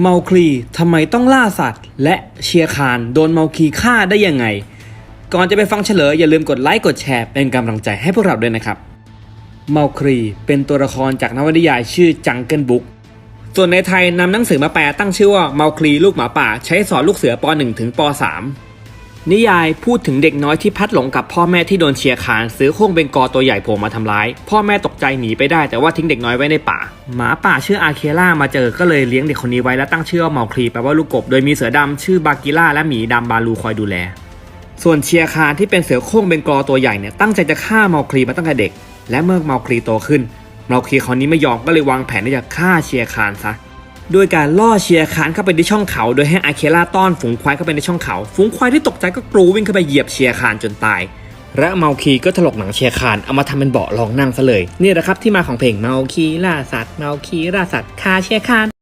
เมาคลีทำไมต้องล่าสัตว์ และเชียร์คานโดนเมาคลีฆ่าได้ยังไง ก่อนจะไปฟังเฉลยอย่าลืมกดไลค์กดแชร์เป็นกำลังใจให้พวกเราด้วยนะครับ เมาครีเป็นตัวละครจากนวนิยายชื่อจังเกิลบุ๊กส่วนในไทยนำหนังสือมาแปลตั้งชื่อว่าเมาคลีลูกหมาป่า ใช้สอนลูกเสือป .1 ถึงป .3 นิยายพูดถึงเด็กน้อยที่พัดหลงกับพ่อแม่ที่โดนเชียร์คานซื้อโค้งเบงกอตัวใหญ่โผล่มาทำร้าย พ่อแม่ตกใจหนีไปได้แต่ว่าทิ้งเด็กน้อยไว้ในป่า หมาป่าชื่ออาเคล่ามาเจอก็เลยเลี้ยงเด็กคนนี้ไว้และตั้งชื่อว่าเมาคลีแปลว่าลูกกบ โดยมีเสือดำชื่อบากิล่าและหมีดำบาลูคอยดูแล ส่วนเชียร์คานที่เป็นเสือโคร่งเบงกอตัวใหญ่เนี่ยตั้งใจจะฆ่าเมาคลีมาตั้งแต่เด็ก และเมื่อเมาคลีโตขึ้น เมาคลีคราวนี้ไม่ยอมก็เลยวางแผนที่จะฆ่าเชียร์คานซะ ด้วยการล่อเชียร์คานเข้าไปในช่องเขาโดยให้อาเคล่าต้อนฝูงควายเข้าไปในช่องเขา ฝูงควายที่ตกใจก็กรูวิ่งเข้าไปเหยียบเชียร์คานจนตาย และเมาคีก็ถลกหนังเชียร์คานเอามาทำเป็นเบาะรองนั่งซะเลยนี่แหละครับที่มาของเพลงเมาคีล่าสัตว์เมาคีล่าสัตว์คาเชียร์คาน